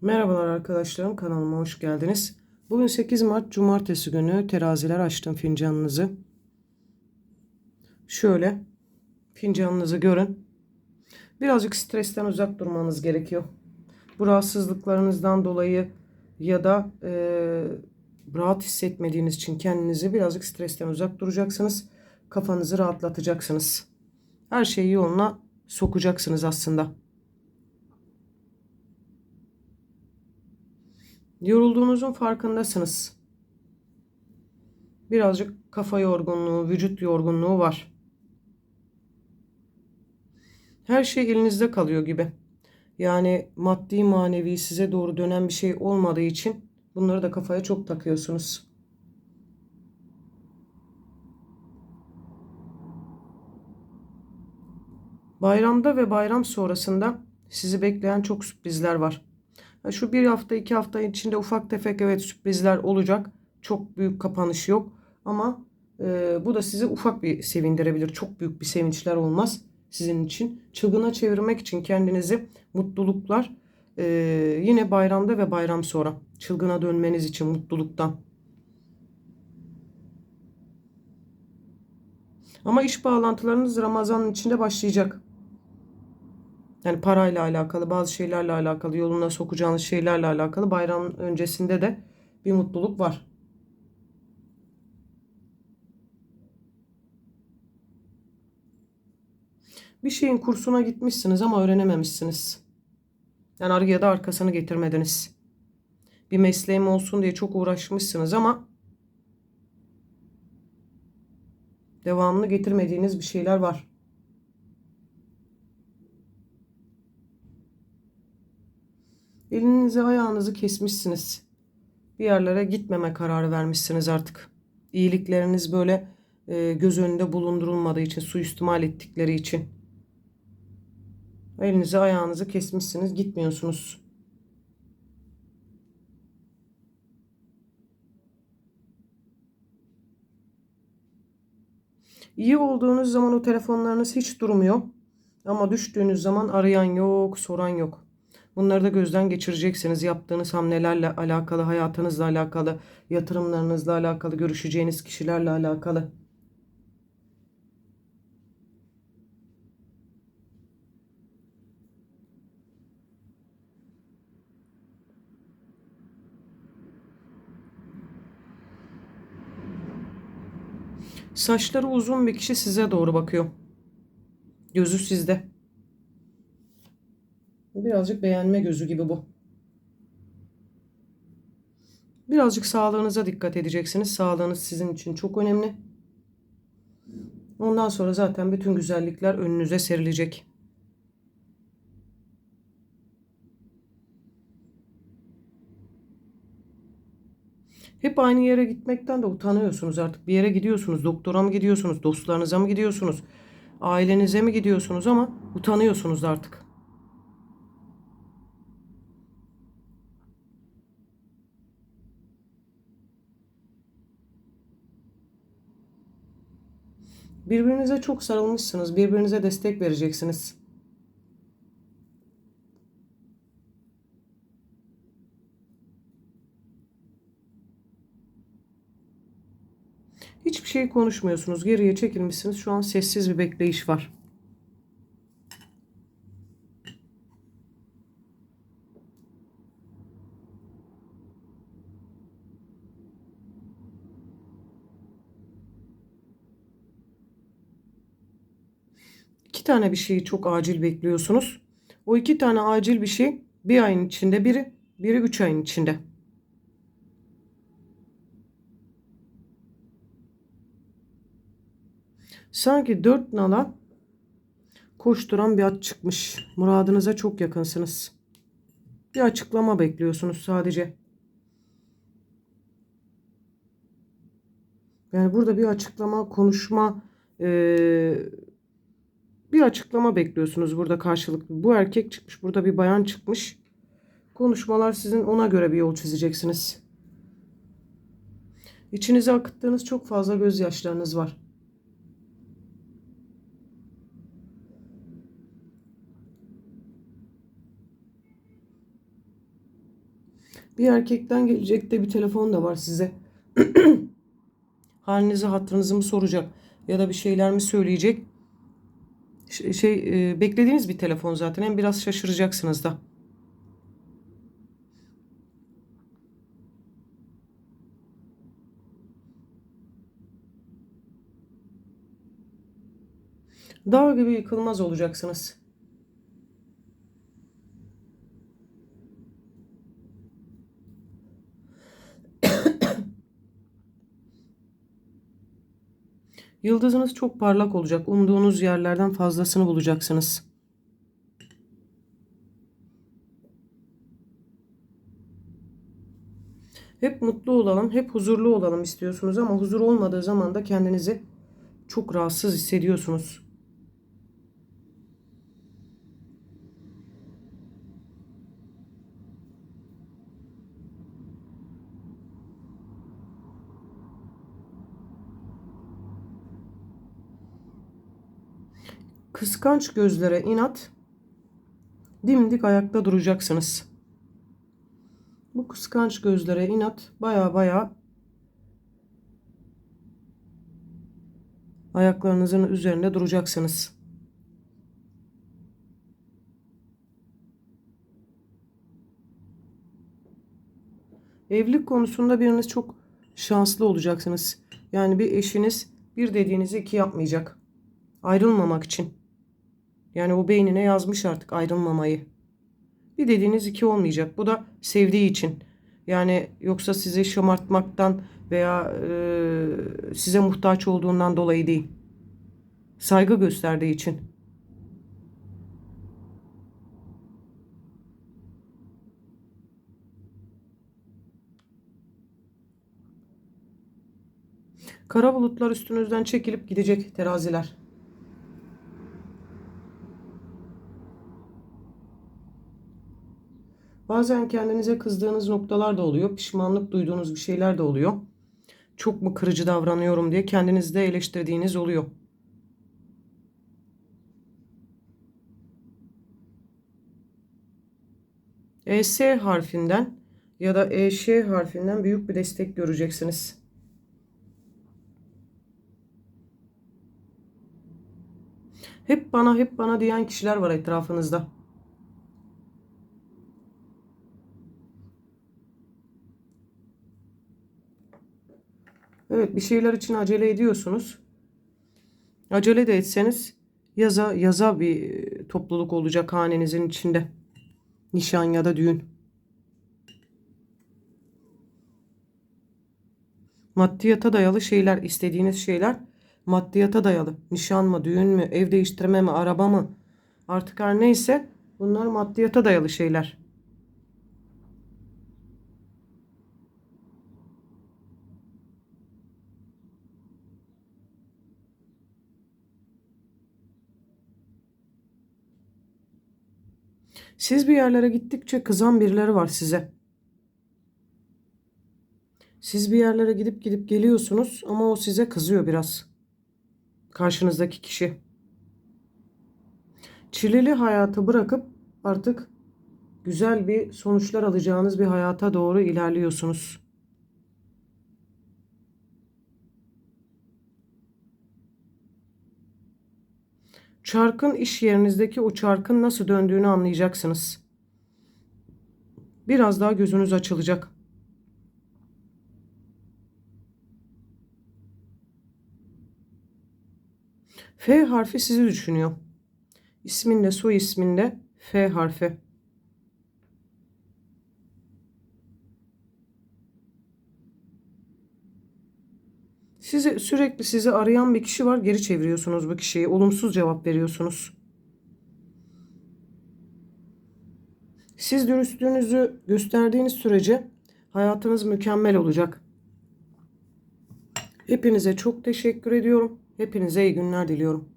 Merhabalar arkadaşlarım kanalıma hoş geldiniz. Bugün 8 Mart Cumartesi günü teraziler açtım fincanınızı. Şöyle fincanınızı görün. Birazcık stresten uzak durmanız gerekiyor. Bu rahatsızlıklarınızdan dolayı ya da e, rahat hissetmediğiniz için kendinizi birazcık stresten uzak duracaksınız. Kafanızı rahatlatacaksınız. Her şeyi yoluna sokacaksınız aslında. Yorulduğunuzun farkındasınız. Birazcık kafa yorgunluğu, vücut yorgunluğu var. Her şey elinizde kalıyor gibi. Yani maddi manevi size doğru dönen bir şey olmadığı için bunları da kafaya çok takıyorsunuz. Bayramda ve bayram sonrasında sizi bekleyen çok sürprizler var. Şu bir hafta iki hafta içinde ufak tefek evet sürprizler olacak. Çok büyük kapanış yok. Ama e, bu da sizi ufak bir sevindirebilir. Çok büyük bir sevinçler olmaz sizin için. Çılgına çevirmek için kendinizi mutluluklar e, yine bayramda ve bayram sonra. Çılgına dönmeniz için mutluluktan. Ama iş bağlantılarınız Ramazan'ın içinde başlayacak. Yani parayla alakalı, bazı şeylerle alakalı, yoluna sokacağınız şeylerle alakalı bayram öncesinde de bir mutluluk var. Bir şeyin kursuna gitmişsiniz ama öğrenememişsiniz. Yani araya da arkasını getirmediniz. Bir mesleğim olsun diye çok uğraşmışsınız ama devamını getirmediğiniz bir şeyler var. Elinizi ayağınızı kesmişsiniz. Bir yerlere gitmeme kararı vermişsiniz artık. İyilikleriniz böyle e, göz önünde bulundurulmadığı için, suistimal ettikleri için. Elinizi ayağınızı kesmişsiniz, gitmiyorsunuz. İyi olduğunuz zaman o telefonlarınız hiç durmuyor. Ama düştüğünüz zaman arayan yok, soran yok. Bunları da gözden geçireceksiniz. Yaptığınız hamlelerle alakalı, hayatınızla alakalı, yatırımlarınızla alakalı, görüşeceğiniz kişilerle alakalı. Saçları uzun bir kişi size doğru bakıyor. Gözü sizde. Birazcık beğenme gözü gibi bu. Birazcık sağlığınıza dikkat edeceksiniz. Sağlığınız sizin için çok önemli. Ondan sonra zaten bütün güzellikler önünüze serilecek. Hep aynı yere gitmekten de utanıyorsunuz artık. Bir yere gidiyorsunuz. Doktora mı gidiyorsunuz? Dostlarınıza mı gidiyorsunuz? Ailenize mi gidiyorsunuz ama utanıyorsunuz artık. Birbirinize çok sarılmışsınız. Birbirinize destek vereceksiniz. Hiçbir şey konuşmuyorsunuz. Geriye çekilmişsiniz. Şu an sessiz bir bekleyiş var. Tane bir şeyi çok acil bekliyorsunuz. O iki tane acil bir şey bir ayın içinde biri, biri üç ayın içinde. Sanki dört nala koşturan bir at çıkmış. Muradınıza çok yakınsınız. Bir açıklama bekliyorsunuz sadece. Yani burada bir açıklama, konuşma, ee, bir açıklama bekliyorsunuz burada karşılıklı. Bu erkek çıkmış, burada bir bayan çıkmış. Konuşmalar sizin ona göre bir yol çizeceksiniz. İçinize akıttığınız çok fazla gözyaşlarınız var. Bir erkekten gelecek de bir telefon da var size. Halinizi hatırınızı mı soracak ya da bir şeyler mi söyleyecek? Şey, e, beklediğiniz bir telefon zaten. Hem biraz şaşıracaksınız da. Dağ gibi yıkılmaz olacaksınız. Yıldızınız çok parlak olacak. Umduğunuz yerlerden fazlasını bulacaksınız. Hep mutlu olalım, hep huzurlu olalım istiyorsunuz ama huzur olmadığı zaman da kendinizi çok rahatsız hissediyorsunuz. Kıskanç gözlere inat, dimdik ayakta duracaksınız. Bu kıskanç gözlere inat baya baya ayaklarınızın üzerinde duracaksınız. Evlilik konusunda biriniz çok şanslı olacaksınız. Yani bir eşiniz bir dediğinizi iki yapmayacak. Ayrılmamak için. Yani o beynine yazmış artık ayrılmamayı. Bir dediğiniz iki olmayacak. Bu da sevdiği için. Yani yoksa sizi şımartmaktan veya e, size muhtaç olduğundan dolayı değil. Saygı gösterdiği için. Kara bulutlar üstünüzden çekilip gidecek teraziler. Bazen kendinize kızdığınız noktalar da oluyor. Pişmanlık duyduğunuz bir şeyler de oluyor. Çok mu kırıcı davranıyorum diye kendinizde eleştirdiğiniz oluyor. ES harfinden ya da EŞ harfinden büyük bir destek göreceksiniz. Hep bana hep bana diyen kişiler var etrafınızda. Evet bir şeyler için acele ediyorsunuz. Acele de etseniz yaza yaza bir topluluk olacak hanenizin içinde. Nişan ya da düğün. Maddiyata dayalı şeyler, istediğiniz şeyler maddiyata dayalı. Nişan mı, düğün mü, ev değiştirme mi, araba mı? Artık her neyse bunlar maddiyata dayalı şeyler. Siz bir yerlere gittikçe kızan birileri var size. Siz bir yerlere gidip gidip geliyorsunuz ama o size kızıyor biraz. Karşınızdaki kişi. Çileli hayatı bırakıp artık güzel bir sonuçlar alacağınız bir hayata doğru ilerliyorsunuz. Çarkın iş yerinizdeki o çarkın nasıl döndüğünü anlayacaksınız. Biraz daha gözünüz açılacak. F harfi sizi düşünüyor. İsminde, soy isminde F harfi. Sizi sürekli sizi arayan bir kişi var. Geri çeviriyorsunuz bu kişiyi. Olumsuz cevap veriyorsunuz. Siz dürüstlüğünüzü gösterdiğiniz sürece hayatınız mükemmel olacak. Hepinize çok teşekkür ediyorum. Hepinize iyi günler diliyorum.